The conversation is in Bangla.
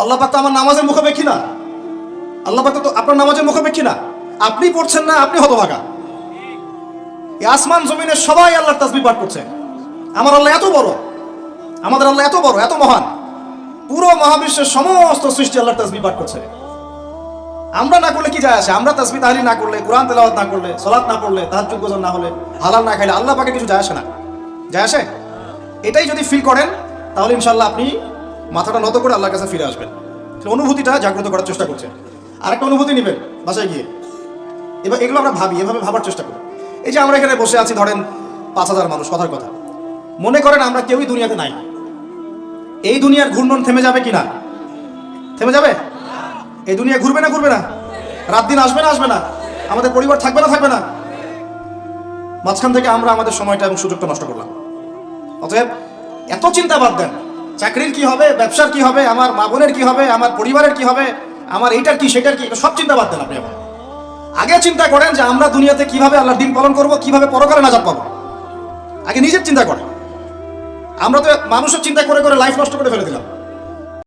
আল্লাহ পাক তো আমার নামাজের মুখাপেক্ষী না। আল্লাহ পাক তো আপনার নামাজের মুখাপেক্ষী না। আপনি পড়ছেন না, আপনি হতভাগা। এই আসমান জমিনের সবাই আল্লাহর তাসবি পাঠ করছে। আমার আল্লাহ এত বড়। আমাদের আল্লাহ এত বড়, এত মহান। পুরো মহাবিশ্বের সমস্ত সৃষ্টি আল্লাহর তাসবি পাঠ করছে। আমরা না করলে কি যায় আসে? আমরা তাসবি তাহলি না করলে, কোরআন তেলাওয়াত না করলে, সলাৎ না পড়লে, তাহাজ্জুদ গোজন না হলে, হালাল না খাইলে আল্লাহ পাকে কিছু যায় আসে না? যায় আসে? এটাই যদি ফিল করেন, তাহলে ইনশাল্লাহ আপনি মাথাটা নত করে আল্লাহর কাছে ফিরে আসবেন। অনুভূতিটা জাগ্রত করার চেষ্টা করছেন। আরেকটা অনুভূতি নেবেন, বাসায় গিয়ে। এবার এগুলো আমরা ভাবি, এভাবে ভাবার চেষ্টা করি। এই যে আমরা এখানে বসে আছি, ধরেন পাঁচ হাজার মানুষ, কথার কথা। মনে করেন আমরা কেউই দুনিয়াতে নাই। এই দুনিয়ার ঘূর্ণন থেমে যাবে কি না? থেমে যাবে? এই দুনিয়া ঘুরবে না ঘুরবে না? রাত দিন আসবে না আসবে না? আমাদের পরিবার থাকবে না থাকবে না? মাঝখান থেকে আমরা আমাদের সময়টা এবং সুযোগটা নষ্ট করলাম। অতএব এত চিন্তা বাদ দেন। চাকরির কি হবে, ব্যবসার কি হবে, আমার মা বোনের কি হবে, আমার পরিবারের কি হবে, আমার এইটার কি, সেটার কি, সব চিন্তা বাদ দেন আপনি এখন আগে চিন্তা করেন যে আমরা দুনিয়াতে কীভাবে আল্লাহর দিন পালন করব, কীভাবে পরকালে নাজাদ পাবো। আগে নিজের চিন্তা করেন। আমরা তো মানুষের চিন্তা করে করে লাইফ নষ্ট করে ফেলে দিলাম।